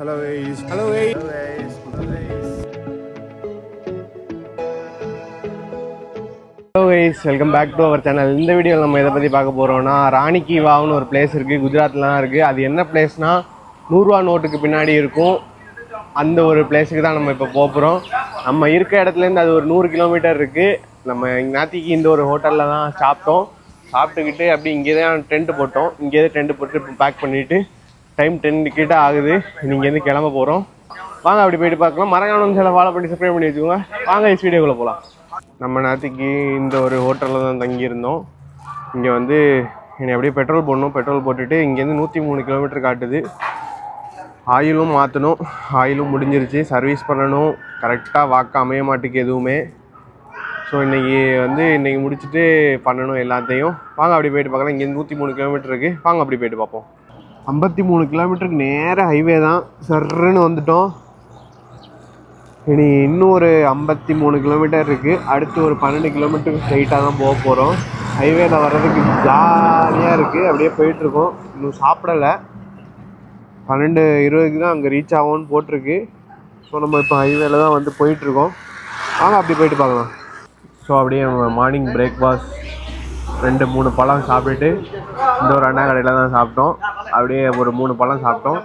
Hello guys. Hello guys. Hello guys. Hello guys welcome back to our channel இந்த வீடியோவில் நம்ம இதை பற்றி பார்க்க போகிறோம்னா ராணிக்கி வாவ்னு ஒரு பிளேஸ் இருக்குது குஜராத்லாம் இருக்குது அது என்ன பிளேஸ்னால் நூறுரூவா நோட்டுக்கு பின்னாடி இருக்கும். அந்த ஒரு பிளேஸுக்கு தான் நம்ம இப்போ போகிறோம் நம்ம இருக்க இடத்துலேருந்து அது ஒரு நூறு கிலோமீட்டர் இருக்குது நம்ம நாத்திக்கு இந்த ஒரு ஹோட்டலில் தான் சாப்பிட்டோம். சாப்பிட்டுக்கிட்டு அப்படி இங்கே தான் டென்ட் போட்டோம். இங்கே டென்ட் போட்டு பேக் பண்ணிவிட்டு டைம் டென் கிட்ட ஆகுது. இங்கேருந்து கிளம்ப போகிறோம் வாங்க அப்படி போயிட்டு பார்க்கலாம். மரகாணம் சில ஃபாலோ பண்ணி சப்ஸ்கிரைப் பண்ணி வச்சுக்கோங்க. வாங்க இஸ் வீடியோக்குள்ளே போகலாம் நம்ம நேரத்துக்கு இந்த ஒரு ஹோட்டலில் தான் தங்கியிருந்தோம். இங்கே வந்து என்னை அப்படியே பெட்ரோல் போடணும். பெட்ரோல் போட்டுட்டு இங்கேருந்து நூற்றி மூணு கிலோமீட்டர் காட்டுது. ஆயிலும் மாற்றணும் ஆயிலும் முடிஞ்சிருச்சு. சர்வீஸ் பண்ணணும். கரெக்டாக வாக்க அமைய மாட்டுக்கு எதுவுமே. ஸோ இன்றைக்கி வந்து இன்றைக்கி முடிச்சுட்டு பண்ணணும் எல்லாத்தையும். வாங்க அப்படி போயிட்டு பார்க்கலாம். இங்கேருந்து நூற்றி மூணு கிலோமீட்டர் இருக்குது வாங்க அப்படி போயிட்டு பார்ப்போம். ஐம்பத்தி மூணு கிலோமீட்டருக்கு நேராக ஹைவே தான். சர்ன்னு வந்துட்டோம். இனி இன்னும் ஒரு ஐம்பத்தி மூணு கிலோமீட்டர் இருக்குது அடுத்து ஒரு பன்னெண்டு கிலோமீட்டருக்கு ஸ்ட்ரைட்டாக தான் போக போகிறோம் ஹைவேல வர்றதுக்கு ஜாலியாக இருக்குது அப்படியே போயிட்டுருக்கோம் இன்னும் சாப்பிடலை. பன்னெண்டு இருபதுக்கு தான் அங்கே ரீச் ஆகும்னு போட்டிருக்கு. ஸோ நம்ம இப்போ ஹைவேல தான் வந்து போயிட்டுருக்கோம் வாங்க அப்படி போயிட்டு பார்க்கலாம். ஸோ அப்படியே மார்னிங் பிரேக்ஃபாஸ்ட் ரெண்டு மூணு பழம் சாப்பிட்டுட்டு இந்த ஒரு அண்ணா கடையில் தான் சாப்பிட்டோம். அப்படியே ஒரு மூணு பழம் சாப்பிட்டோம்.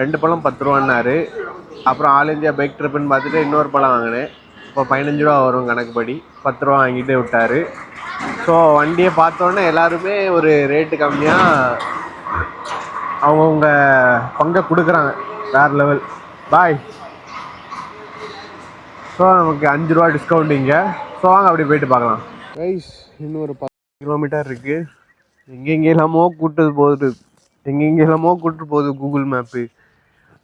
ரெண்டு பழம் பத்து ரூபான்னாரு அப்புறம் ஆல் இந்தியா பைக் ட்ரிப்புன்னு பார்த்துட்டு இன்னொரு பழம் வாங்கினேன். இப்போ பதினஞ்சு ரூபா வரும் கணக்குப்படி. பத்து ரூபா வாங்கிட்டு விட்டாரு. ஸோ வண்டியை பார்த்தோன்னே எல்லாருமே ஒரு ரேட்டு கம்மியாக அவங்கவுங்க பங்கை கொடுக்குறாங்க. வேறு லெவல் பாய் ஸோ நமக்கு அஞ்சு ரூபா டிஸ்கவுண்ட் இங்கே. ஸோ வாங்க அப்படி போயிட்டு பார்க்கலாம். கைஸ் இன்னொரு கிலோமீட்டர் இருக்குது எங்கெங்கெல்லாமோ கூப்பிட்டு போகுது. எங்கெங்கெல்லாமோ கூட்டு போகுது கூகுள் மேப்பு.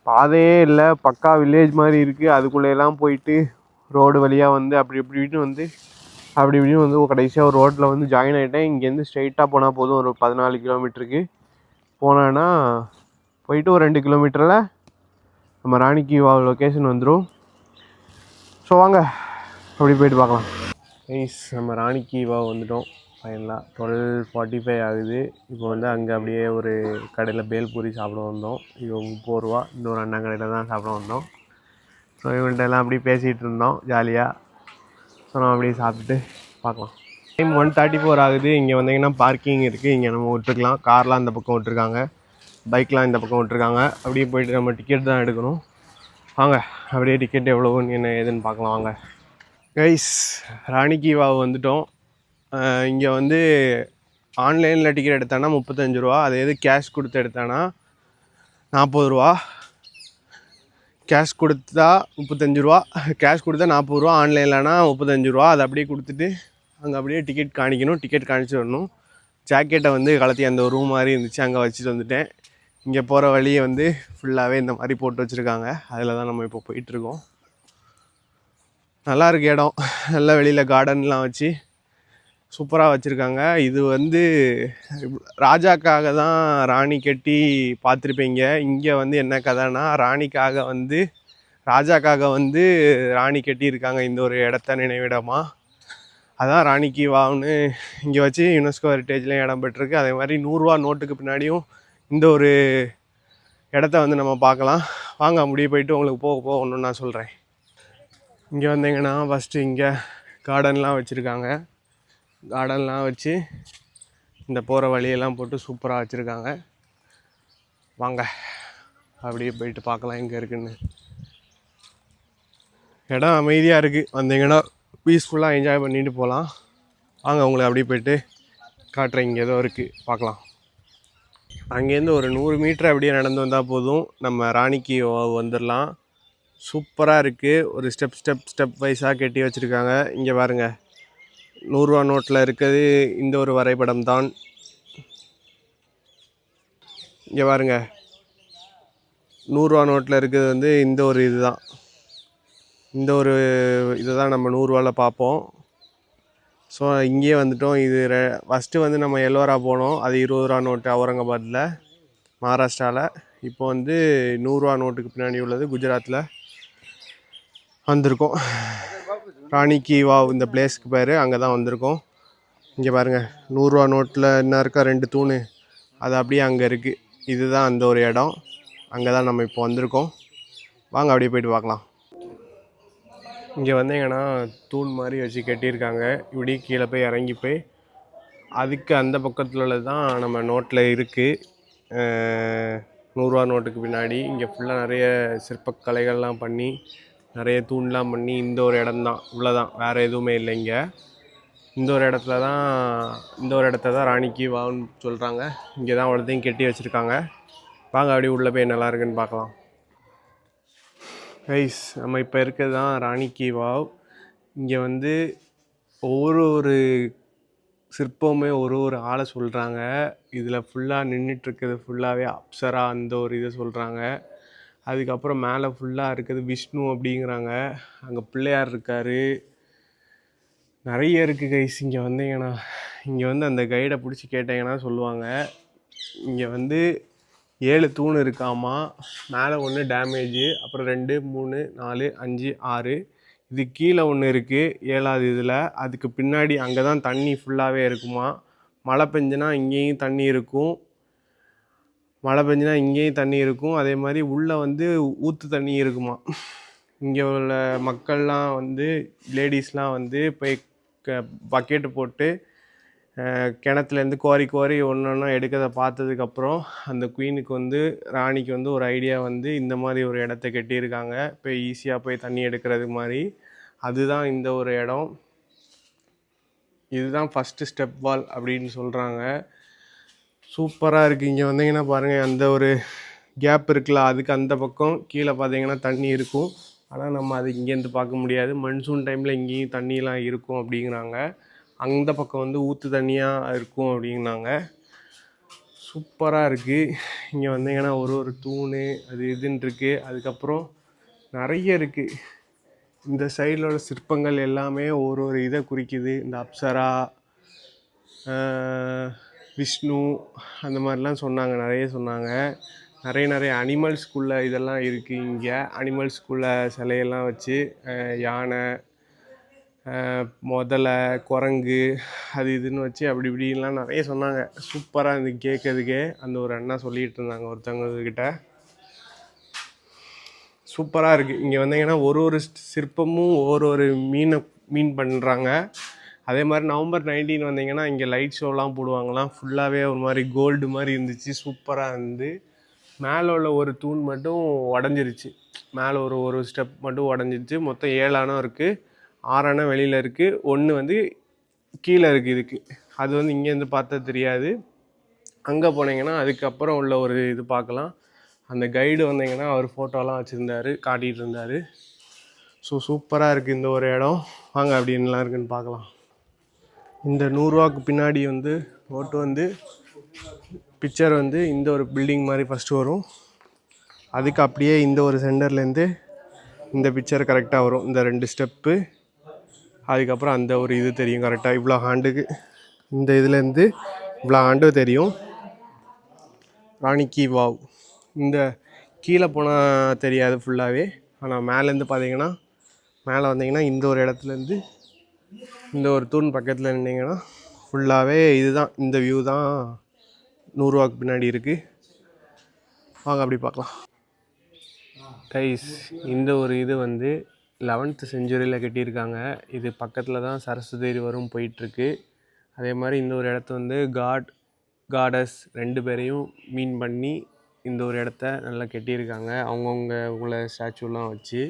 பாதையே இல்லை. பக்கா வில்லேஜ் மாதிரி இருக்குது அதுக்குள்ளேயெல்லாம் போயிட்டு ரோடு வழியாக வந்து அப்படி இப்படி இப்படின்னு வந்து அப்படி இப்படின்னு வந்து கடைசியாக ஒரு ரோட்டில் வந்து ஜாயின் ஆகிட்டேன் இங்கேருந்து ஸ்ட்ரெயிட்டாக போனால் போதும். ஒரு பதினாலு கிலோமீட்டருக்கு. போனேன்னா போயிட்டு ஒரு ரெண்டு கிலோமீட்டரில் நம்ம ராணிக்கு லொக்கேஷன் வந்துடும் ஸோ வாங்க. அப்படி போயிட்டு பார்க்கலாம். ஐஸ் நம்ம ராணிக்கு வந்துட்டோம். ஃபைனலாக டுவெல் ஃபார்ட்டி ஃபைவ் ஆகுது. இப்போ வந்து அங்கே அப்படியே ஒரு கடையில் பேல்பூரி சாப்பிட வந்தோம். இப்போ முப்பது ரூபா. இன்னொரு அண்ணா கடையில் தான் சாப்பிட வந்தோம். ஸோ இவங்கள்ட்ட எல்லாம் அப்படியே பேசிகிட்டு இருந்தோம் ஜாலியாக ஸோ நம்ம அப்படியே சாப்பிட்டுட்டு பார்க்கலாம். டைம் ஒன் தேர்ட்டி ஃபோர் ஆகுது. இங்கே வந்தீங்கன்னா பார்க்கிங் இருக்குது இங்கே நம்ம விட்டுருக்கலாம். கார்லாம் இந்த பக்கம் விட்டுருக்காங்க. பைக்லாம் இந்த பக்கம் விட்டுருக்காங்க. அப்படியே போயிட்டு நம்ம டிக்கெட் தான் எடுக்கணும். வாங்க அப்படியே டிக்கெட் எவ்வளோன்னு என்ன ஏதுன்னு பார்க்கலாம். வாங்க. கைஸ் ராணிக்கு வாவு வந்துட்டோம். இங்கே வந்து ஆன்லைனில் டிக்கெட் எடுத்தானா முப்பத்தஞ்சு ரூபா அதே இது கேஷ் கொடுத்து எடுத்தானா நாற்பது ரூபா. கேஷ் கொடுத்தா முப்பத்தஞ்சு ரூபா கேஷ் கொடுத்தா நாற்பது ரூபா ஆன்லைன்லனா முப்பத்தஞ்சு ரூபா. அதை அப்படியே கொடுத்துட்டு அங்கே அப்படியே டிக்கெட் காணிக்கணும் டிக்கெட் காணிச்சு வரணும். ஜாக்கெட்டை வந்து கலத்தி அந்த ரூம் மாதிரி இருந்துச்சு அங்கே வச்சுட்டு வந்துட்டேன். இங்கே போகிற வழியை வந்து ஃபுல்லாகவே இந்த மாதிரி போட்டு வச்சுருக்காங்க. அதில் தான் நம்ம இப்போ போயிட்டுருக்கோம் நல்லா இருக்கு இடம். நல்லா வெளியில் கார்டன்லாம் வச்சு சூப்பராக வச்சுருக்காங்க. இது வந்து ராஜாக்காக தான் ராணி கட்டி பார்த்துருப்பீங்க இங்கே வந்து என்ன கதைனா ராணிக்காக வந்து ராஜாக்காக வந்து ராணி கட்டியிருக்காங்க இந்த ஒரு இடத்த நினைவிடமாக அதான் ராணிக்கு வான்னு இங்கே வச்சு யுனெஸ்கோ ஹெரிட்டேஜ்லேயும் இடம் பெற்றிருக்கு. அதே மாதிரி நூறுரூவா நோட்டுக்கு பின்னாடியும் இந்த ஒரு இடத்த வந்து நம்ம பார்க்கலாம். வாங்க முடிய போயிட்டு உங்களுக்கு போக போக ஒன்று நான் சொல்கிறேன் இங்கே வந்தீங்கன்னா ஃபஸ்ட்டு இங்கே கார்டன்லாம் வச்சுருக்காங்க. கார்டன்லாம் வச்சு இந்த போகிற வழியெல்லாம் போட்டு சூப்பராக வச்சுருக்காங்க. வாங்க அப்படியே போயிட்டு பார்க்கலாம் எங்கே இருக்குன்னு. இடம் அமைதியாக இருக்குது வந்தீங்கன்னா பீஸ்ஃபுல்லாக என்ஜாய் பண்ணிட்டு போகலாம் வாங்க உங்களை அப்படியே போயிட்டு காட்டுறேன். இங்கே ஏதோ இருக்குது பார்க்கலாம். அங்கேருந்து ஒரு நூறு மீட்டர் அப்படியே நடந்து வந்தால் போதும். நம்ம ராணிக்கு வந்துடலாம். சூப்பராக இருக்குது ஒரு ஸ்டெப் ஸ்டெப் ஸ்டெப் வைஸாக கட்டி வச்சுருக்காங்க. இங்கே பாருங்கள் நூறுரூவா நோட்டில் இருக்கிறது இந்த ஒரு வரைபடம் தான் இங்கே பாருங்க. நூறுரூவா நோட்டில் இருக்கிறது வந்து இந்த ஒரு இதுதான். இந்த ஒரு இதை தான் நம்ம நூறுரூவாவில் பார்ப்போம். ஸோ இங்கேயே வந்துட்டோம். இது ஃபஸ்ட்டு வந்து நம்ம எல்லோரா போனோம். அது இருபது ரூபா நோட்டு அவுரங்காபாத்தில் மகாராஷ்டிராவில் இப்போ வந்து நூறுரூவா நோட்டுக்கு பின்னாடி உள்ளது குஜராத்தில் வந்திருக்கோம். ராணிக்கு வாவ் இந்த பிளேஸ்க்கு பேர் அங்கே தான் வந்திருக்கோம். இங்கே பாருங்கள் நூறுரூவா நோட்டில் என்ன இருக்கா ரெண்டு தூண். அது அப்படியே அங்கே இருக்குது இதுதான் அந்த ஒரு இடம். அங்கே தான் நம்ம இப்போ வந்திருக்கோம். வாங்க அப்படியே போயிட்டு பார்க்கலாம். இங்கே வந்தீங்கன்னா தூண் மாதிரி வச்சு கட்டியிருக்காங்க. இப்படி கீழே போய் இறங்கி போய் அதுக்கு அந்த பக்கத்தில் உள்ளது தான் நம்ம நோட்டில் இருக்குது நூறுரூவா நோட்டுக்கு பின்னாடி இங்கே ஃபுல்லாக நிறைய சிற்பக்கலைகள்லாம் பண்ணி நிறைய தூண்லாம் பண்ணி இந்த ஒரு இடம்தான். இவ்வளோதான் வேறு எதுவுமே இல்லை இங்கே. இந்த ஒரு இடத்துல தான் இந்த ஒரு இடத்த தான் ராணிக்கு வான்னு சொல்கிறாங்க இங்கே தான் அவ்வளோத்தையும் கட்டி வச்சுருக்காங்க. வாங்க அப்படியே உள்ளே போய் நல்லா இருக்குன்னு பார்க்கலாம். ரைஸ் நம்ம இப்போ இருக்கிறது தான் ராணிக்கு வாவ். இங்கே வந்து ஒவ்வொரு ஒரு சிற்பமே ஒரு ஒரு ஆளை சொல்கிறாங்க இதில் ஃபுல்லாக நின்றுட்டுருக்கிறது ஃபுல்லாகவே அப்சரா அந்த ஒரு இதை சொல்கிறாங்க அதுக்கப்புறம் மேலே ஃபுல்லாக இருக்கிறது விஷ்ணு அப்படிங்கிறாங்க. அங்கே பிள்ளையார் இருக்கார். நிறைய இருக்குது கைஸ் இங்கே வந்தீங்கன்னா இங்கே வந்து அந்த கைடை பிடிச்சி கேட்டீங்கன்னா சொல்லுவாங்க. இங்கே வந்து ஏழு தூண் இருக்காமா? மேலே ஒன்று டேமேஜு அப்புறம் ரெண்டு மூணு நாலு அஞ்சு ஆறு. இது கீழே ஒன்று இருக்குது ஏழாவது இதில். அதுக்கு பின்னாடி அங்கே தான் தண்ணி ஃபுல்லாகவே இருக்குமா? மழை பெஞ்சுனா இங்கேயும் தண்ணி இருக்கும். மழை பெஞ்சுனா இங்கேயும் தண்ணி இருக்கும். அதே மாதிரி உள்ளே வந்து ஊற்று தண்ணி இருக்குமா? இங்கே உள்ள மக்கள்லாம் வந்து லேடிஸ்லாம் வந்து போய் க பக்கெட்டு போட்டு கிணத்துலேருந்து கோரி கோரி ஒன்று ஒன்றா எடுக்கிறத பார்த்ததுக்கப்புறம் அந்த குயினுக்கு வந்து ராணிக்கு வந்து ஒரு ஐடியா வந்து இந்த மாதிரி ஒரு இடத்த கட்டியிருக்காங்க. போய் ஈஸியாக போய் தண்ணி எடுக்கிறது மாதிரி. அதுதான் இந்த ஒரு இடம். இதுதான் ஃபஸ்ட்டு ஸ்டெப் வால் அப்படின்னு சொல்கிறாங்க சூப்பராக இருக்குது இங்கே வந்தீங்கன்னா பாருங்கள் அந்த ஒரு கேப் இருக்குல்ல அதுக்கு அந்த பக்கம் கீழே பார்த்தீங்கன்னா தண்ணி இருக்கும். ஆனால் நம்ம அது இங்கேருந்து பார்க்க முடியாது. மன்சூன் டைமில் இங்கேயும் தண்ணியெலாம் இருக்கும் அப்படிங்கிறாங்க. அந்த பக்கம் வந்து ஊற்று தண்ணியாக இருக்கும் அப்படிங்கிறாங்க. சூப்பராக இருக்குது இங்கே வந்தீங்கன்னா ஒரு ஒரு தூண் அது இதுன்னு இருக்குது அதுக்கப்புறம் நிறைய இருக்குது இந்த சைடில் உள்ள சிற்பங்கள் எல்லாமே ஒரு ஒரு இதை குறிக்குது. இந்த அப்சரா விஷ்ணு அந்த மாதிரிலாம் சொன்னாங்க நிறைய சொன்னாங்க. நிறைய நிறைய அனிமல்ஸ்குள்ள இதெல்லாம் இருக்குது இங்கே. அனிமல்ஸ்குள்ள சிலையெல்லாம் வச்சு யானை முதலை குரங்கு அது இதுன்னு வச்சு அப்படி இப்படின்லாம் நிறைய சொன்னாங்க. சூப்பராக இருந்து கேட்கறதுக்கே அந்த ஒரு அண்ணா சொல்லிகிட்டு இருந்தாங்க ஒருத்தவங்கக்கிட்ட சூப்பராக இருக்குது இங்கே வந்தீங்கன்னா ஒரு ஒரு சிற்பமும் ஒரு ஒரு மீனை மீன் பண்ணுறாங்க. அதே மாதிரி நவம்பர் நைன்டீன் வந்தீங்கன்னா இங்கே லைட் ஷோலாம் போடுவாங்களாம். ஃபுல்லாகவே ஒரு மாதிரி கோல்டு மாதிரி இருந்துச்சு சூப்பராக இருந்து. மேலே உள்ள ஒரு தூண் மட்டும் உடஞ்சிருச்சு. மேலே ஒரு ஒரு ஸ்டெப் மட்டும் உடஞ்சிருச்சு. மொத்தம் ஏழு அணம் இருக்குது ஆறு அணம் வெளியில் இருக்குது ஒன்று வந்து கீழே இருக்குது இதுக்கு. அது வந்து இங்கேருந்து பார்த்தா தெரியாது. அங்கே போனீங்கன்னா அதுக்கப்புறம் உள்ள ஒரு இது பார்க்கலாம். அந்த கைடு வந்தீங்கன்னா அவர் ஃபோட்டோலாம் வச்சுருந்தாரு காட்டிகிட்டு இருந்தார். ஸோ சூப்பராக இருக்குது இந்த ஒரு இடம். வாங்க அப்படின்லாம் இருக்குன்னு பார்க்கலாம். இந்த நூறுரூவாக்கு பின்னாடி வந்து ஓட்டு வந்து பிக்சர் வந்து இந்த ஒரு பில்டிங் மாதிரி ஃபஸ்ட்டு வரும். அதுக்கு அப்படியே இந்த ஒரு சென்டர்லேருந்து இந்த பிக்சர் கரெக்டாக வரும். இந்த ரெண்டு ஸ்டெப்பு அதுக்கப்புறம் அந்த ஒரு இது தெரியும் கரெக்டாக இவ்வளோ ஆண்டுக்கு இந்த இதுலேருந்து இவ்வளோ ஆண்டு தெரியும். ராணிக்கி வாவ். இந்த கீழே போனால் தெரியாது ஃபுல்லாகவே ஆனால் மேலேருந்து பார்த்தீங்கன்னா மேலே வந்தீங்கன்னா இந்த ஒரு இடத்துலேருந்து இந்த ஒரு தூண் பக்கத்தில் நின்னீங்கன்னா ஃபுல்லாகவே இதுதான் இந்த வியூ தான் நூறுரூவாக்கு பின்னாடி இருக்குது வாங்க அப்படி பார்க்கலாம். கைஸ் இந்த ஒரு இது வந்து லெவன்த்து செஞ்சுரியில் கட்டியிருக்காங்க. இது பக்கத்தில் தான் சரஸ்வதி வரும் போயிட்டுருக்கு. அதே மாதிரி இந்த ஒரு இடத்த வந்து காட் காடஸ் ரெண்டு பேரையும் மீன் பண்ணி இந்த ஒரு இடத்த நல்லா கட்டியிருக்காங்க. அவங்கவுங்க உள்ள ஸ்டாச்சுலாம் வச்சு.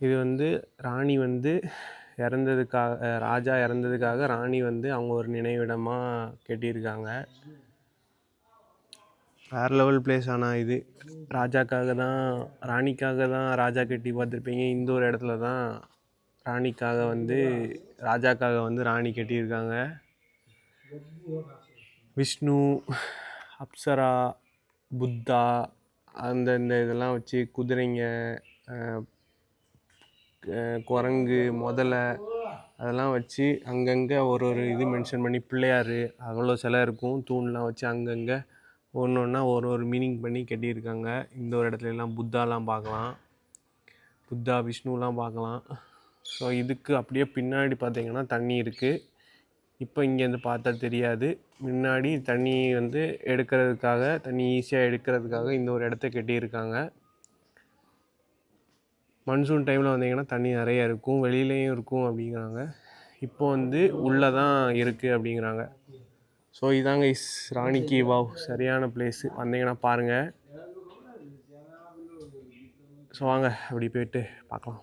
இது வந்து ராணி வந்து இறந்ததுக்காக ராஜா இறந்ததுக்காக ராணி வந்து அவங்க ஒரு நினைவிடமாக கட்டியிருக்காங்க. வேறு லெவல் பிளேஸ் ஆனால் இது. ராஜாக்காக தான் ராணிக்காக தான் ராஜா கட்டி பார்த்துருப்பீங்க. இந்த ஒரு இடத்துல தான் ராணிக்காக வந்து ராஜாக்காக வந்து ராணி கட்டியிருக்காங்க. விஷ்ணு அப்சரா புத்தா அந்த இந்த இதெல்லாம் வச்சு குதிரைங்க குரங்கு முதலை அதெல்லாம் வச்சு அங்கங்கே ஒரு ஒரு இது மென்ஷன் பண்ணி பிள்ளையார் அவ்வளோ சிலை இருக்கும். தூண்லாம் வச்சு அங்கங்கே ஒன்று ஒன்றா ஒரு ஒரு மீனிங் பண்ணி கட்டியிருக்காங்க. இந்த ஒரு இடத்துலலாம் புத்தாலாம் பார்க்கலாம். புத்தா விஷ்ணுலாம் பார்க்கலாம். ஸோ இதுக்கு அப்படியே பின்னாடி பார்த்தீங்கன்னா தண்ணி இருக்குது இப்போ இங்கேருந்து பார்த்தா தெரியாது. முன்னாடி தண்ணி வந்து எடுக்கிறதுக்காக தண்ணி ஈஸியாக எடுக்கிறதுக்காக இந்த ஒரு இடத்த கட்டியிருக்காங்க. மன்சூன் டைமில் வந்தீங்கன்னா தண்ணி நிறைய இருக்கும் வெளியிலையும் இருக்கும் அப்படிங்கிறாங்க. இப்போ வந்து உள்ளே தான் இருக்குது அப்படிங்கிறாங்க. ஸோ இதாங்க இஸ் ராணிக்கு வாவ் சரியான பிளேஸு வந்தீங்கன்னா பாருங்கள் ஸோ வாங்க அப்படி போயிட்டு பார்க்கலாம்.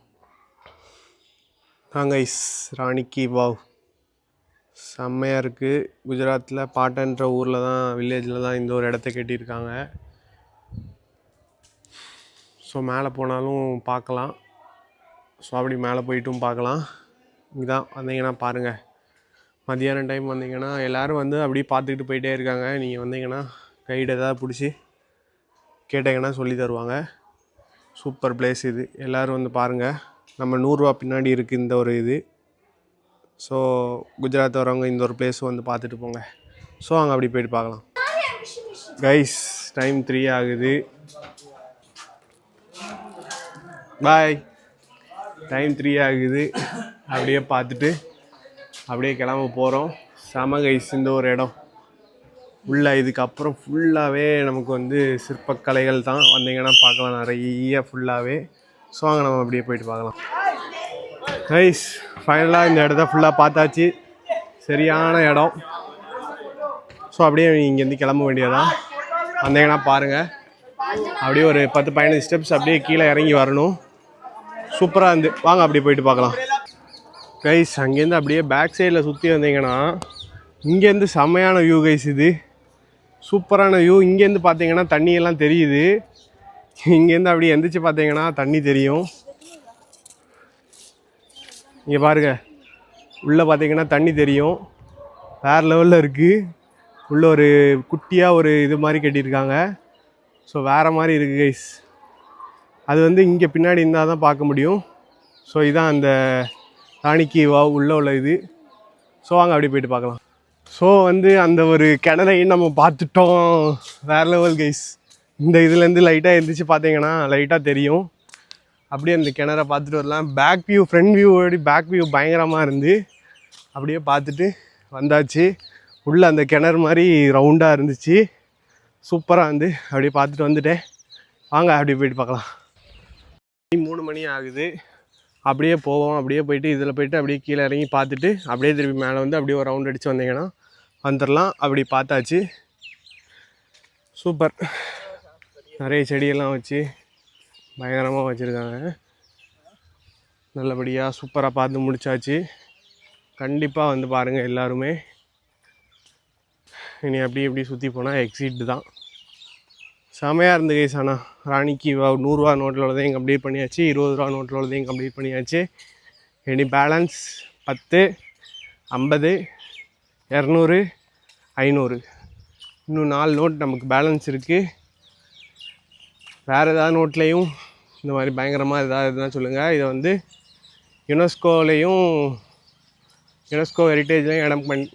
வாங்க இஸ் ராணிக்கு வாவ் செம்மையாக இருக்குது குஜராத்தில் பாட்டன்ற ஊரில் தான் வில்லேஜில் தான் இந்த ஒரு இடத்த கட்டியிருக்காங்க. ஸோ மேலே போனாலும் பார்க்கலாம். ஸோ அப்படி மேலே போயிட்டும் பார்க்கலாம். இதான் வந்தீங்கன்னா பாருங்கள் மதியானம் டைம் வந்தீங்கன்னா எல்லோரும் வந்து அப்படியே பார்த்துக்கிட்டு போயிட்டே இருக்காங்க. நீங்கள் வந்தீங்கன்னா கைடு ஏதாவது பிடிச்சி கேட்டீங்கன்னா சொல்லி தருவாங்க. சூப்பர் பிளேஸ் இது. எல்லோரும் வந்து பாருங்கள் நம்ம நூறுரூவா பின்னாடி இருக்குது இந்த ஒரு இது. ஸோ குஜராத் வரவங்க இந்த ஒரு பிளேஸும் வந்து பார்த்துட்டு போங்க. ஸோ அங்கே அப்படி போயிட்டு பார்க்கலாம். கைஸ் டைம் த்ரீ ஆகுது. பாய் டைம் த்ரீ ஆகுது. அப்படியே பார்த்துட்டு அப்படியே கிளம்ப போகிறோம் செம கைஸ் இந்த ஒரு இடம். உள்ள இதுக்கப்புறம் ஃபுல்லாகவே நமக்கு வந்து சிற்பக்கலைகள் தான் வந்தீங்கன்னா பார்க்கலாம். நிறைய ஃபுல்லாகவே ஸோ அங்கே நம்ம அப்படியே போயிட்டு பார்க்கலாம். கைஸ் ஃபைனலாக இந்த இடத்த ஃபுல்லாக பார்த்தாச்சு. சரியான இடம். ஸோ அப்படியே இங்கேருந்து கிளம்ப வேண்டியதான் வந்தீங்கன்னா பாருங்கள் அப்படியே ஒரு பத்து பதினஞ்சு ஸ்டெப்ஸ் அப்படியே கீழே இறங்கி வரணும். சூப்பராக இருந்து. வாங்க அப்படி போயிட்டு பார்க்கலாம். கைஸ் அங்கேருந்து அப்படியே பேக் சைடில் சுற்றி வந்தீங்கன்னா இங்கேருந்து செம்மையான வியூ கைஸ் இது. சூப்பரான வியூ இங்கேருந்து பார்த்தீங்கன்னா தண்ணியெல்லாம் தெரியுது. இங்கேருந்து அப்படியே எந்திரிச்சு பார்த்தீங்கன்னா தண்ணி தெரியும். இங்கே பாருங்க. உள்ளே பார்த்தீங்கன்னா தண்ணி தெரியும். வேறு லெவலில் இருக்குது உள்ளே ஒரு குட்டியாக ஒரு இது மாதிரி கட்டியிருக்காங்க. ஸோ வேறு மாதிரி இருக்குது கைஸ் அது வந்து இங்கே பின்னாடி இருந்தால் தான் பார்க்க முடியும். ஸோ இதான் அந்த ராணிக்கு வா உள்ளே உள்ள இது. ஸோ வாங்க அப்படியே போயிட்டு பார்க்கலாம். ஸோ வந்து அந்த ஒரு கிணறையும் நம்ம பார்த்துட்டோம். வேறு லெவல் கைஸ் இந்த இதுலேருந்து லைட்டாக எழுந்திரிச்சு பார்த்தீங்கன்னா லைட்டாக தெரியும். அப்படியே அந்த கிணற பார்த்துட்டு வரலாம். Back view front view back view பயங்கரமாக இருந்து அப்படியே பார்த்துட்டு வந்தாச்சு. உள்ளே அந்த கிணறு மாதிரி ரவுண்டாக இருந்துச்சு. சூப்பராக இருந்து அப்படியே பார்த்துட்டு வந்துட்டேன். வாங்க அப்படியே போயிட்டு பார்க்கலாம். மூணு மணி ஆகுது. அப்படியே போவோம். அப்படியே போயிட்டு இதில் போயிட்டு அப்படியே கீழே இறங்கி பார்த்துட்டு அப்படியே திருப்பி மேலே வந்து அப்படியே ஒரு ரவுண்ட் அடித்து வந்தீங்கன்னா வந்துடலாம் அப்படி பார்த்தாச்சு. சூப்பர். நிறைய செடியெல்லாம் வச்சு பயங்கரமாக வச்சுருக்காங்க. நல்லபடியாக சூப்பராக பார்த்து முடிச்சாச்சு. கண்டிப்பாக வந்து பாருங்கள் எல்லாருமே. இனி அப்படி இப்படி சுற்றி போனால் எக்ஸிட் தான். செமையாக இருந்து கைஸ் ஆனால் ராணிக்கு நூறுரூவா நோட்டில் உள்ளதையும் கம்ப்ளீட் பண்ணியாச்சு. இருபது ரூபா நோட்டில் உள்ளதையும் கம்ப்ளீட் பண்ணியாச்சு. இனி பேலன்ஸ் பத்து ஐம்பது இரநூறு ஐநூறு. இன்னும் நாலு நோட் நமக்கு பேலன்ஸ் இருக்குது வேறு ஏதாவது நோட்லேயும் இந்த மாதிரி பயங்கரமாக எதாவது இருந்தால் சொல்லுங்கள் இதை வந்து யுனெஸ்கோலேயும் யுனெஸ்கோ ஹெரிட்டேஜ்லேயும் இடம் பண்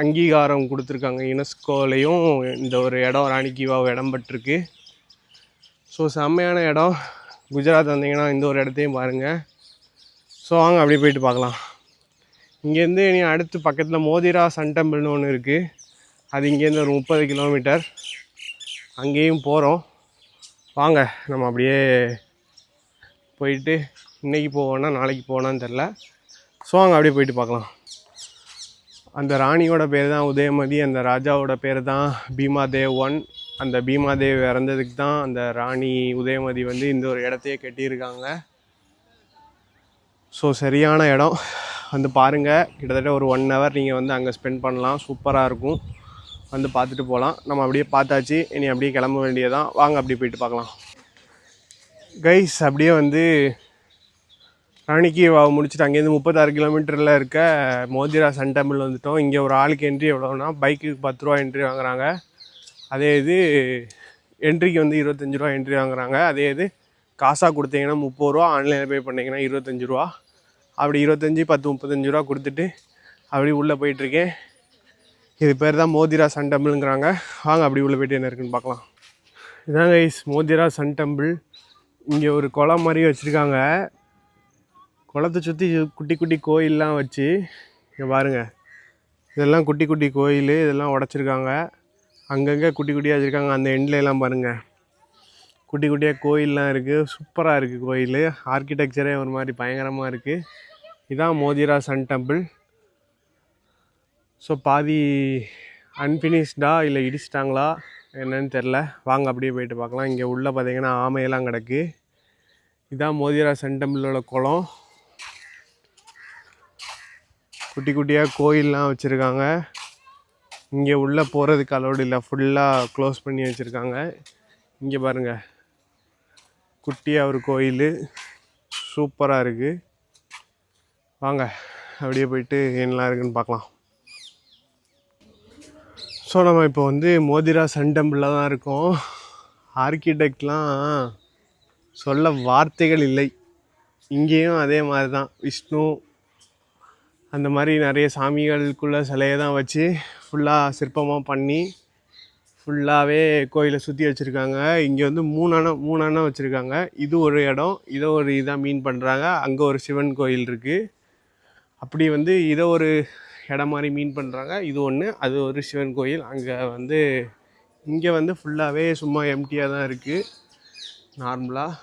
அங்கீகாரம் கொடுத்துருக்காங்க. யுனெஸ்கோலையும் இந்த ஒரு இடம் ராணிக்கிவாவ் இடம் பட்டிருக்கு ஸோ செம்மையான இடம். குஜராத் வந்தீங்கன்னா இந்த ஒரு இடத்தையும் பாருங்கள் ஸோ வாங்க அப்படியே போயிட்டு பார்க்கலாம். இங்கேருந்து இனி அடுத்து பக்கத்தில் மோதிரா சன் டெம்பிள்னு ஒன்று இருக்குது அது இங்கேருந்து ஒரு முப்பது கிலோமீட்டர். அங்கேயும் போகிறோம் வாங்க நம்ம அப்படியே போயிட்டு இன்றைக்கி போவோன்னா நாளைக்கு போவோனான்னு தெரில ஸோ வாங்க அப்படியே போயிட்டு பார்க்கலாம். அந்த ராணியோட பேர் தான் உதயமதி அந்த ராஜாவோட பேர் தான் பீமாதேவ் ஒன். அந்த பீமாதேவ் இறந்ததுக்கு தான் அந்த ராணி உதயமதி வந்து இந்த ஒரு இடத்தையே கட்டியிருக்காங்க. ஸோ சரியான இடம். வந்து பாருங்கள் கிட்டத்தட்ட ஒரு ஒன் ஹவர் நீங்கள் வந்து அங்கே ஸ்பெண்ட் பண்ணலாம். சூப்பராக இருக்கும். வந்து பார்த்துட்டு போகலாம் நம்ம அப்படியே பார்த்தாச்சு. இனி அப்படியே கிளம்ப வேண்டியதான் வாங்க அப்படியே போயிட்டு பார்க்கலாம். கைஸ் அப்படியே வந்து ராணிக்கு வா- முடிச்சுட்டு அங்கேருந்து முப்பத்தாறு கிலோமீட்டரில் இருக்க மோதிரா சன் டெம்பிள் வந்துட்டோம். இங்கே ஒரு ஆளுக்கு என்ட்ரி எவ்வளோனா பைக்குக்கு பத்து ரூபா என்ட்ரி வாங்குறாங்க. அதே இது என்ட்ரிக்கு வந்து இருபத்தஞ்சி ரூபா என்ட்ரி வாங்குறாங்க. அதே இது காசாக கொடுத்தீங்கன்னா முப்பது ரூபா ஆன்லைனில் பே பண்ணிங்கன்னா இருபத்தஞ்சி ரூபா. அப்படி இருபத்தஞ்சி பத்து முப்பத்தஞ்சு ரூபா கொடுத்துட்டு அப்படி உள்ளே போயிட்டுருக்கேன். இது பேர் தான் மோதிரா சன் டெம்பிளுங்கிறாங்க. வாங்க அப்படி உள்ளே போயிட்டு என்ன இருக்குன்னு பார்க்கலாம். இதாங்க கைஸ் மோதிரா சன் டெம்பிள். இங்கே ஒரு குளம் மாதிரி வச்சுருக்காங்க. குளத்தை சுற்றி குட்டி குட்டி கோயிலெலாம் வச்சு இங்கே பாருங்க. இதெல்லாம் குட்டி குட்டி கோயில் இதெல்லாம் உடச்சிருக்காங்க. அங்கங்கே குட்டி குட்டியாக வச்சுருக்காங்க. அந்த எண்ட்ல எல்லாம் பாருங்கள் குட்டி குட்டியாக கோயிலெலாம் இருக்குது சூப்பராக இருக்குது கோயில். ஆர்கிடெக்சரே ஒரு மாதிரி பயங்கரமாக இருக்குது இதான் மோதிரா சன் டெம்பிள். ஸோ பாதி அன்ஃபினிஷ்டா இல்லை இடிச்சிட்டாங்களா என்னன்னு தெரில வாங்க அப்படியே போயிட்டு பார்க்கலாம். இங்கே உள்ளே பார்த்தீங்கன்னா ஆமையெல்லாம் கிடக்கு. இதான் மோதிரா சன் டெம்பிளோட குளம். குட்டி குட்டியாக கோயிலெலாம் வச்சுருக்காங்க. இங்கே உள்ளே போகிறதுக்கு அலோடு இல்லை. ஃபுல்லாக க்ளோஸ் பண்ணி வச்சுருக்காங்க. இங்கே பாருங்கள் குட்டியாக ஒரு கோயில். சூப்பராக இருக்குது வாங்க அப்படியே போயிட்டு என்னலாம் இருக்குன்னு பார்க்கலாம். ஸோ நம்ம இப்போ வந்து மோதிரா சன் டெம்பிளில் தான் இருக்கோம். ஆர்கிடெக்ட்லாம் சொல்ல வார்த்தைகள் இல்லை. இங்கேயும் அதே மாதிரி தான். விஷ்ணு அந்த மாதிரி நிறைய சாமிகளுக்குள்ள சிலையை தான் வச்சு ஃபுல்லாக சிற்பமாக பண்ணி ஃபுல்லாகவே கோயிலை சுற்றி வச்சுருக்காங்க. இங்கே வந்து மூணான அணை வச்சுருக்காங்க. இது ஒரு இடம் இதை ஒரு இதாக மீன் பண்ணுறாங்க அங்கே ஒரு சிவன் கோயில் இருக்குது அப்படி வந்து இதை ஒரு இடம் மாதிரி மீன் பண்ணுறாங்க இது ஒன்று அது ஒரு சிவன் கோயில். அங்கே வந்து இங்கே வந்து ஃபுல்லாகவே சும்மா எம்டியாக தான் இருக்குது நார்மலாக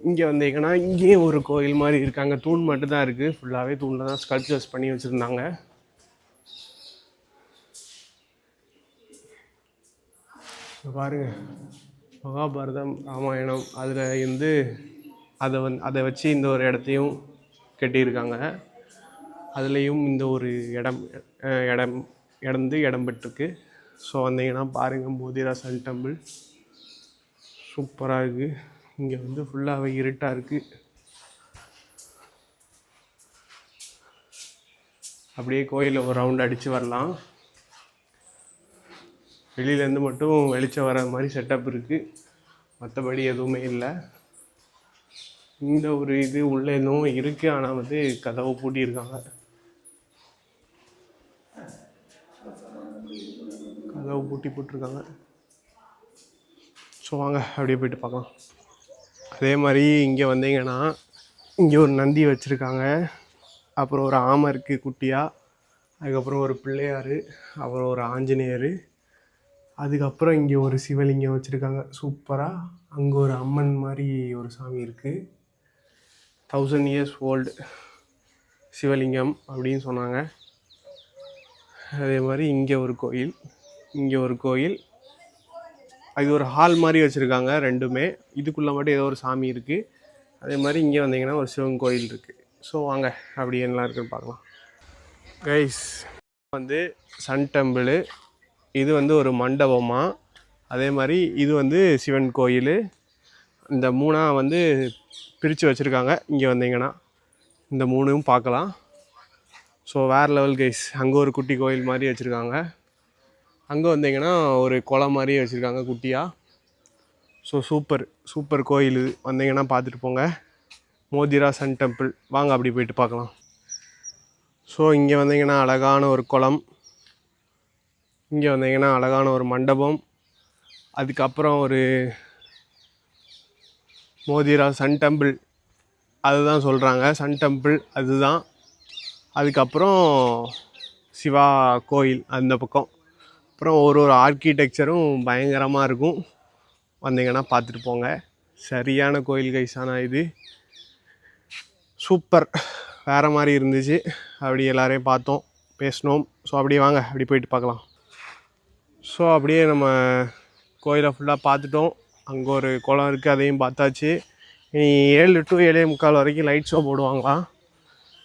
இங்கே வந்தீங்கன்னா இங்கேயும் ஒரு கோயில் மாதிரி இருக்காங்க தூண் மட்டும் தான் இருக்குது ஃபுல்லாகவே தூணில் தான் ஸ்கல்ப்சர்ஸ் பண்ணி வச்சுருந்தாங்க. பாருங்க. மகாபாரதம் ராமாயணம் அதில் இருந்து அதை வந் அதை வச்சு இந்த ஒரு இடத்தையும் கட்டியிருக்காங்க. அதுலேயும் இந்த ஒரு இடம் இடம் இடந்து இடம் பெற்றிருக்கு. ஸோ வந்தீங்கன்னா பாருங்கள் மோதிரா சன் டெம்பிள். சூப்பராக இருக்குது இங்கே வந்து ஃபுல்லாகவே இருட்டாக இருக்குது அப்படியே கோயிலில் ஒரு ரவுண்ட் அடித்து வரலாம். வெளியிலேருந்து மட்டும் வெளிச்சம் வர மாதிரி செட்டப் இருக்குது மற்றபடி எதுவுமே இல்லை. இந்த ஒரு இது உள்ளே எதுவும் இருக்குது ஆனால் வந்து கதவை பூட்டியிருக்காங்க. கதவை பூட்டி போட்டிருக்காங்க. ஸோ வாங்க அப்படியே போயிட்டு பார்க்கலாம். அதே மாதிரி இங்கே வந்தீங்கன்னா இங்கே ஒரு நந்தி வச்சுருக்காங்க. அப்புறம் ஒரு ஆமை இருக்குது குட்டியாக அதுக்கப்புறம் ஒரு பிள்ளையார் அப்புறம் ஒரு ஆஞ்சநேயர் அதுக்கப்புறம் இங்கே ஒரு சிவலிங்கம் வச்சுருக்காங்க. சூப்பராக அங்கே ஒரு அம்மன் மாதிரி ஒரு சாமி இருக்குது தௌசண்ட் இயர்ஸ் ஓல்டு சிவலிங்கம் அப்படின்னு சொன்னாங்க. அதே மாதிரி இங்கே ஒரு கோயில் இங்கே ஒரு கோயில் அது ஒரு ஹால் மாதிரி வச்சுருக்காங்க ரெண்டுமே. இதுக்குள்ளே மட்டும் ஏதோ ஒரு சாமி இருக்குது அதே மாதிரி இங்கே வந்தீங்கன்னா ஒரு சிவன் கோயில் இருக்குது ஸோ வாங்க அப்படி என்னலாம் இருக்குன்னு பார்க்கலாம். கைஸ் வந்து சன் டெம்பிள். இது வந்து ஒரு மண்டபமாக அதே மாதிரி இது வந்து சிவன் கோயில். இந்த மூணாக வந்து பிரித்து வச்சுருக்காங்க. இங்கே வந்தீங்கன்னா இந்த மூணையும் பார்க்கலாம். ஸோ வேறு லெவல் கைஸ் அங்கே ஒரு குட்டி கோயில் மாதிரி வச்சுருக்காங்க. அங்கே வந்தீங்கன்னா ஒரு குளம் மாதிரி வச்சுருக்காங்க குட்டியாக ஸோ சூப்பர் சூப்பர் கோயில். இது வந்தீங்கன்னா பார்த்துட்டு போங்க. Modhera sun temple. வாங்க அப்படி போயிட்டு பார்க்கலாம். ஸோ இங்கே வந்தீங்கன்னா அழகான ஒரு குளம். இங்கே வந்தீங்கன்னா அழகான ஒரு மண்டபம். அதுக்கப்புறம் ஒரு மோதிரா சன் டெம்பிள். அதுதான் சொல்கிறாங்க சன் டெம்பிள் அதுதான். அதுக்கப்புறம் சிவா கோயில் அந்த பக்கம். அப்புறம் ஒரு ஒரு ஆர்கிடெக்சரும் பயங்கரமாக இருக்கும். வந்தீங்கன்னா பார்த்துட்டு போங்க. சரியான கோயில் கைஸானா இது சூப்பர் வேறு மாதிரி இருந்துச்சு. அப்படி எல்லோரையும் பார்த்தோம் பேசினோம். ஸோ அப்படியே வாங்க. அப்படி போயிட்டு பார்க்கலாம். ஸோ அப்படியே நம்ம கோயிலை ஃபுல்லாக பார்த்துட்டோம். அங்கே ஒரு குளம் இருக்குது அதையும் பார்த்தாச்சு. இனி ஏழு டு ஏழே முக்கால் வரைக்கும் லைட் ஷோ போடுவாங்களாம்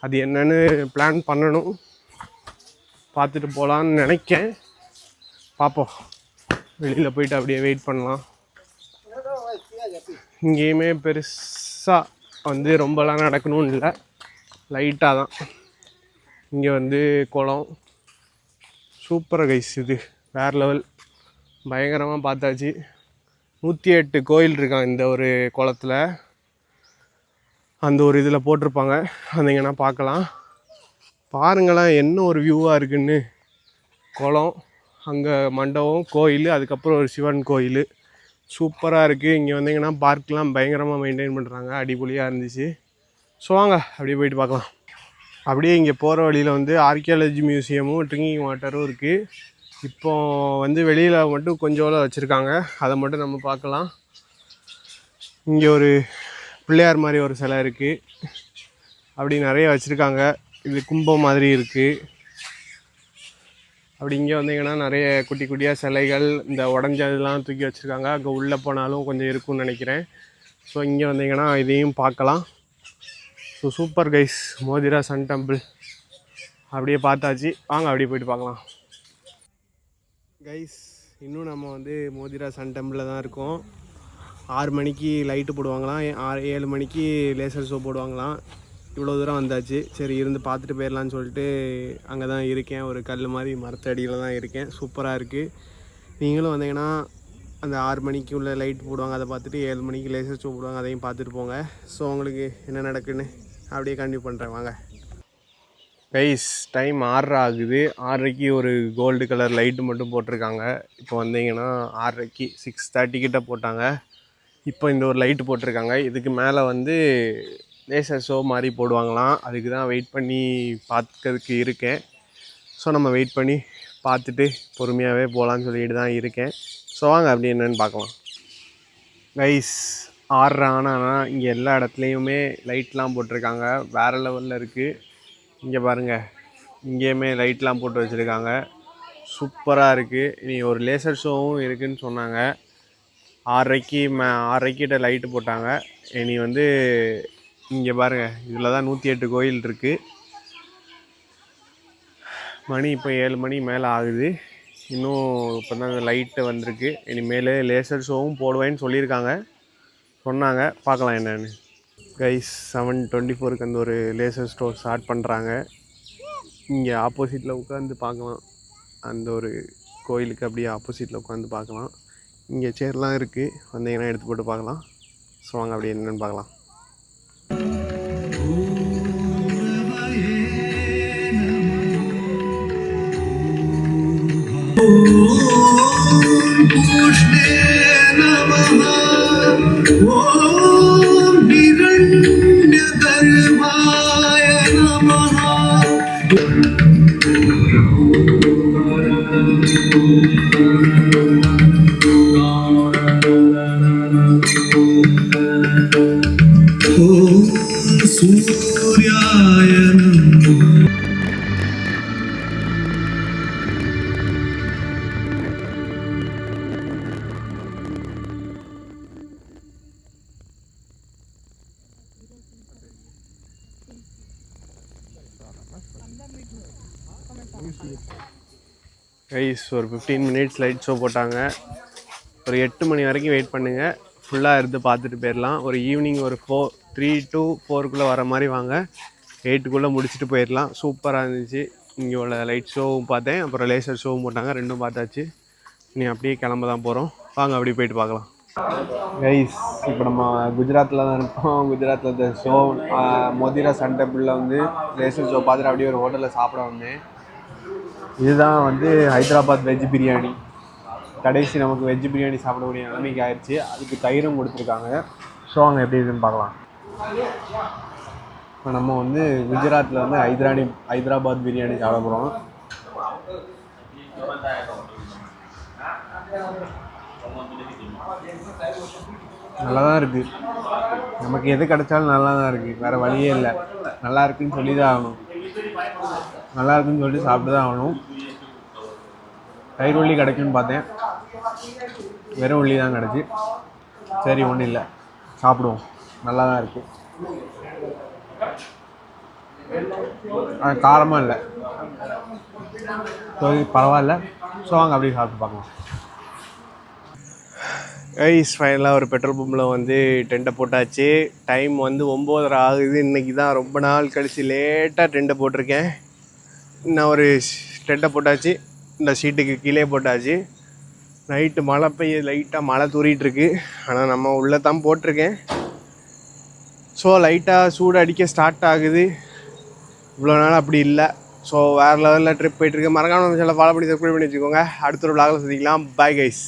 அது என்னென்னு பிளான் பண்ணணும். பார்த்துட்டு போகலான்னு நினைக்கேன். பார்ப்போம் வெளியில் போயிட்டு அப்படியே வெயிட் பண்ணலாம். இங்கேயுமே பெருசாக வந்து ரொம்பலாம் நடக்கணும்னு இல்லை. லைட்டாக தான். இங்கே வந்து குளம். சூப்பர் கைஸ் இது. வேறு லெவல் பயங்கரமாக பார்த்தாச்சு. நூற்றி எட்டு கோயில் இருக்கான் இந்த ஒரு குளத்தில். அந்த ஒரு இதில் போட்டிருப்பாங்க. வந்தீங்கன்னா பார்க்கலாம். பாருங்களேன் என்ன ஒரு வியூவாக இருக்குன்னு. குளம். அங்கே மண்டபம் கோயில் அதுக்கப்புறம் ஒரு சிவன் கோயில். சூப்பராக இருக்குது இங்கே வந்தீங்கன்னா பார்க்கெலாம் பயங்கரமாக மெயின்டைன் பண்ணுறாங்க அடிப்பொலியாக இருந்துச்சு. ஸோ வாங்க அப்படியே போயிட்டு பார்க்கலாம். அப்படியே இங்கே போகிற வழியில் வந்து ஆர்கியாலஜி மியூசியமும் ட்ரிங்கிங் வாட்டரும் இருக்குது இப்போ வந்து வெளியில் மட்டும் கொஞ்சோட வச்சுருக்காங்க. அதை மட்டும் நம்ம பார்க்கலாம். இங்கே ஒரு பிள்ளையார் மாதிரி ஒரு சிலை இருக்குது அப்படி நிறைய வச்சுருக்காங்க. இது கும்பம் மாதிரி இருக்குது அப்படி இங்கே வந்தீங்கன்னா நிறைய குட்டி குட்டியாக சிலைகள் இந்த உடஞ்சதெல்லாம் தூக்கி வச்சுருக்காங்க. அங்கே உள்ளே போனாலும் கொஞ்சம் இருக்கும்னு நினைக்கிறேன். ஸோ இங்கே வந்தீங்கன்னா இதையும் பார்க்கலாம். So super guys Modhera sun temple அப்படியே பார்த்தாச்சு. வாங்க அப்படியே போயிட்டு பார்க்கலாம். கைஸ் இன்னும் நம்ம வந்து மோதிரா சன் டெம்பிளில் தான் இருக்கோம். ஆறு மணிக்கு லைட்டு போடுவாங்களாம். ஆறு ஏழு மணிக்கு லேசர் ஷோ போடுவாங்களாம். இவ்வளோ தூரம் வந்தாச்சு. சரி இருந்து பார்த்துட்டு போயிடலான்னு சொல்லிட்டு அங்கே தான் இருக்கேன். ஒரு கல் மாதிரி மரத்தடியில் தான் இருக்கேன். சூப்பராக இருக்குது நீங்களும் வந்தீங்கன்னா அந்த ஆறு மணிக்கு உள்ள லைட் போடுவாங்க. அதை பார்த்துட்டு ஏழு மணிக்கு லேசர் ஷோ போடுவாங்க. அதையும் பார்த்துட்டு போங்க. ஸோ உங்களுக்கு என்ன நடக்குன்னு அப்படியே கண்டினியூ பண்ணுறேன் வாங்க. கைஸ் டைம் ஆறரை ஆகுது. ஆறரைக்கு ஒரு கோல்டு கலர் லைட்டு மட்டும் போட்டிருக்காங்க. இப்போ வந்தீங்கன்னா ஆறரைக்கு சிக்ஸ் தேர்ட்டிக்கிட்ட போட்டாங்க. இப்போ இந்த ஒரு லைட்டு போட்டிருக்காங்க. இதுக்கு மேலே வந்து லேசர் ஷோ மாதிரி போடுவாங்களாம். அதுக்கு தான் வெயிட் பண்ணி பார்க்கறதுக்கு இருக்கேன். ஸோ நம்ம வெயிட் பண்ணி பார்த்துட்டு பொறுமையாகவே போகலான்னு சொல்லிட்டு தான் இருக்கேன். ஸோ வாங்க அப்படி என்னன்னு பார்க்கலாம். கைஸ் ஆடுற ஆனால் இங்கே எல்லா இடத்துலையுமே லைட்லாம் போட்டிருக்காங்க. வேறு லெவலில் இருக்குது இங்கே பாருங்கள் இங்கேயுமே லைட்லாம் போட்டு வச்சுருக்காங்க. சூப்பராக இருக்குது இனி ஒரு லேசர் ஷோவும் இருக்குதுன்னு சொன்னாங்க. ஆறரைக்கு மே ஆறரைக்கிட்ட லைட்டு போட்டாங்க. இனி வந்து இங்கே பாருங்கள் இதில் தான் நூற்றி எட்டு கோயில் இருக்குது மணி இப்போ ஏழு மணி மேலே ஆகுது. இன்னும் இப்போ தான் லைட்டு வந்திருக்கு. இனிமேல் லேசர் ஷோவும் போடுவேன்னு சொல்லியிருக்காங்க. சொன்னாங்க. பார்க்கலாம் என்னென்னு. கைஸ் செவன் டுவெண்ட்டி ஃபோருக்கு அந்த ஒரு லேசர் ஷோ ஸ்டார்ட் பண்ணுறாங்க இங்கே ஆப்போசிட்டில் உட்காந்து பார்க்கலாம். அந்த ஒரு கோயிலுக்கு அப்படியே ஆப்போசிட்டில் உட்காந்து பார்க்கலாம். இங்கே சேர்லாம் இருக்குது வந்தீங்கன்னா எடுத்து போட்டு பார்க்கலாம். ஸோ வாங்க அப்படியே என்னென்னு பார்க்கலாம். கைஸ் ஒரு ஃபிஃப்டீன் மினிட்ஸ் லைட் ஷோ போட்டாங்க. ஒரு எட்டு மணி வரைக்கும் வெயிட் பண்ணுங்கள் ஃபுல்லாக இருந்து பார்த்துட்டு போயிடலாம். ஒரு ஈவினிங் ஒரு ஃபோர் த்ரீ டு ஃபோருக்குள்ளே வர மாதிரி வாங்க. எயிட்டுக்குள்ளே முடிச்சுட்டு போயிடலாம். சூப்பராக இருந்துச்சு. இங்கே உள்ள லைட் ஷோவும் பார்த்தேன். அப்புறம் லேசர் ஷோவும் போட்டாங்க. ரெண்டும் பார்த்தாச்சு. நீ அப்படியே கிளம்ப தான் போகிறோம் வாங்க அப்படியே போயிட்டு பார்க்கலாம். கைஸ் இப்போ நம்ம குஜராத்தில் தான் இருப்போம் குஜராத்தில் இந்த ஷோ மோதிரா சன் டெம்பிளில் வந்து லேசர் ஷோ பார்த்துட்டு அப்படியே ஒரு ஹோட்டலில் சாப்பிட வந்தேன். இதுதான் வந்து ஹைதராபாத் வெஜ் பிரியாணி. கடைசி நமக்கு வெஜ் பிரியாணி சாப்பிடக்கூடிய நிலைமைக்கு ஆயிடுச்சு. அதுக்கு தயிரும் கொடுத்துருக்காங்க. ஸோ அங்கே எப்படி இருக்குன்னு பார்க்கலாம். இப்போ நம்ம வந்து குஜராத்தில் வந்து ஹைதராணி ஹைதராபாத் பிரியாணி சாப்பிட போகிறோம் நல்லா தான் இருக்குது நமக்கு எது கிடைச்சாலும் நல்லா தான் இருக்குது வேறு வழியே இல்லை. நல்லா இருக்குன்னு சொல்லி தான் ஆகணும். நல்லா இருக்குன்னு சொல்லிட்டு சாப்பிட்டு தான் ஆகணும். தயிர் உள்ளி கிடைக்கும்னு பார்த்தேன். வெறும் உள்ளி தான் கிடச்சி. சரி ஒன்றும் இல்லை. சாப்பிடுவோம். நல்லா தான் இருக்குது காரமாக இல்லை. ஸோ பரவாயில்ல. ஸோ வாங்க அப்படியே சாப்பிட்டு பார்க்கலாம். ஐஸ் ஃபைனலாக ஒரு பெட்ரோல் பம்பில் வந்து டென்ட்டை போட்டாச்சு. டைம் வந்து ஒம்போதரை ஆகுது. இன்றைக்கி தான் ரொம்ப நாள் கழித்து லேட்டாக டெண்டை போட்டிருக்கேன். இன்னும் ஒரு டென்ட்டை போட்டாச்சு. இந்த ஷீட்டுக்கு கீழே போட்டாச்சு. நைட்டு மழை பெய்ய லைட்டாக மழை தூரிகிட்ருக்கு ஆனால் நம்ம உள்ளே தான் போட்டிருக்கேன். ஸோ லைட்டாக சூடு அடிக்க ஸ்டார்ட் ஆகுது. இவ்வளோ நாள் அப்படி இல்லை. ஸோ வேறு லெவலில் ட்ரிப் போயிட்டுருக்கு மறக்காம நம்ம சேனலை ஃபாலோ பண்ணி சப்ஸ்கிரைப் பண்ணி வச்சுக்கோங்க. அடுத்த ஒரு vlogல சந்திக்கலாம். Bye guys